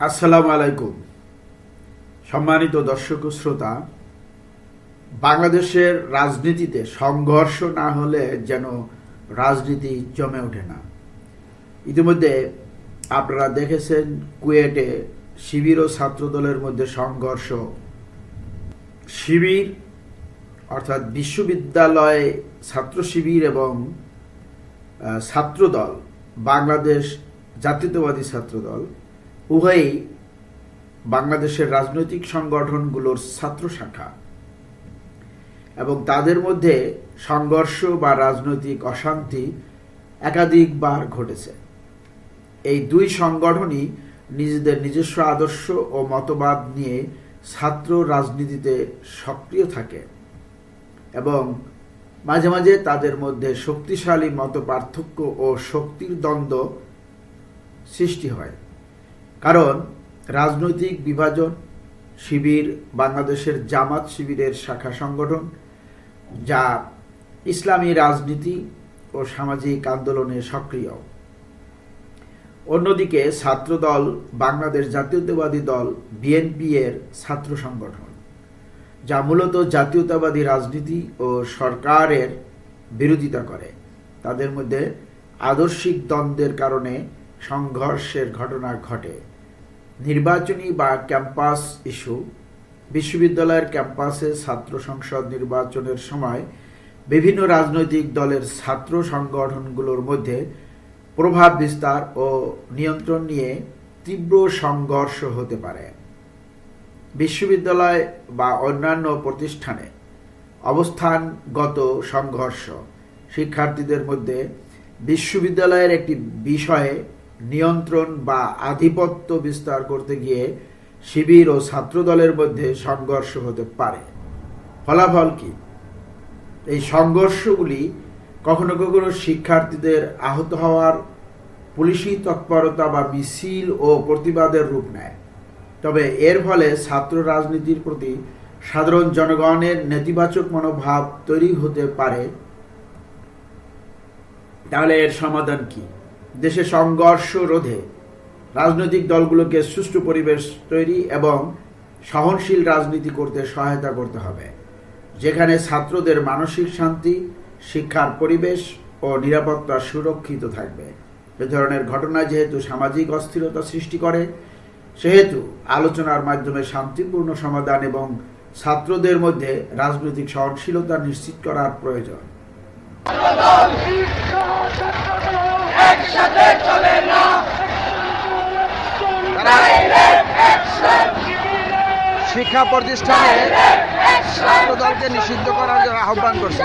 আসসালামু আলাইকুম সম্মানিত দর্শক শ্রোতা, বাংলাদেশের রাজনীতিতে সংঘর্ষ না হলে যেন রাজনীতি জমে ওঠে না। ইতিমধ্যে আপনারা দেখেছেন কুয়েটে শিবির ও ছাত্রদলের মধ্যে সংঘর্ষ। শিবির, অর্থাৎ বিশ্ববিদ্যালয়ে ছাত্র শিবির এবং ছাত্রদল বাংলাদেশ জাতীয়তাবাদী ছাত্রদল, উভয়ই বাংলাদেশের রাজনৈতিক সংগঠনগুলোর ছাত্র শাখা এবং তাদের মধ্যে সংঘর্ষ বা রাজনৈতিক অশান্তি একাধিকবার ঘটেছে। এই দুই সংগঠনই নিজেদের নিজস্ব আদর্শ ও মতবাদ নিয়ে ছাত্র রাজনীতিতে সক্রিয় থাকে এবং মাঝে মাঝে তাদের মধ্যে শক্তিশালী মত পার্থক্য ও শক্তির দ্বন্দ্ব সৃষ্টি হয়। কারণ রাজনৈতিক বিভাজন, শিবির, বাংলাদেশের জামাত শিবিরের শাখা সংগঠন, যা ইসলামী রাজনীতি ও সামাজিক আন্দোলনে সক্রিয়। অন্যদিকে ছাত্রদল, বাংলাদেশ জাতীয়তাবাদী দল বিএনপি এর ছাত্র সংগঠন। যা মূলত জাতীয়তাবাদী রাজনীতি ও সরকারের বিরোধিতা করে। তাদের মধ্যে আদর্শিক দ্বন্দ্বের কারণে সংঘর্ষের ঘটনা ঘটে। নির্বাচনী বা ক্যাম্পাস ইস্যু। বিশ্ববিদ্যালয়ের ক্যাম্পাসে ছাত্র সংসদ নির্বাচনের সময় বিভিন্ন রাজনৈতিক দলের ছাত্র সংগঠনগুলোর মধ্যে প্রভাব বিস্তার ও নিয়ন্ত্রণ নিয়ে তীব্র সংঘর্ষ হতে পারে। বিশ্ববিদ্যালয় বা অন্যান্য প্রতিষ্ঠানে অবস্থানগত সংঘর্ষ। শিক্ষার্থীদের মধ্যে বিশ্ববিদ্যালয়ের একটি বিষয়ে নিয়ন্ত্রণ বা আধিপত্য বিস্তার করতে গিয়ে শিবির ও ছাত্রদলের মধ্যে সংঘর্ষ হতে পারে। ফলাফল কি? এই সংঘর্ষগুলি কখনো কখনো শিক্ষার্থীদের আহত হওয়ার পুলিশি তৎপরতা বা মিছিল ও প্রতিবাদের রূপ নেয়। তবে এর ফলে ছাত্র রাজনীতির প্রতি সাধারণ জনগণের নেতিবাচক মনোভাব তৈরি হতে পারে। তাহলে এর সমাধান কি? দেশে সংঘর্ষ রোধে রাজনৈতিক দলগুলোকে সুষ্ঠু পরিবেশ তৈরি এবং সহনশীল রাজনীতি করতে সহায়তা করতে হবে, যেখানে ছাত্রদের মানসিক শান্তি, শিক্ষার পরিবেশ ও নিরাপত্তা সুরক্ষিত থাকবে। এ ধরনের ঘটনা যেহেতু সামাজিক অস্থিরতা সৃষ্টি করে সেহেতু আলোচনার মাধ্যমে শান্তিপূর্ণ সমাধান এবং ছাত্রদের মধ্যে রাজনৈতিক সহনশীলতা নিশ্চিত করার প্রয়োজন। শিক্ষা প্রতিষ্ঠানে ছাত্রদলকে নিষিদ্ধ করার জন্য আহ্বান করছে।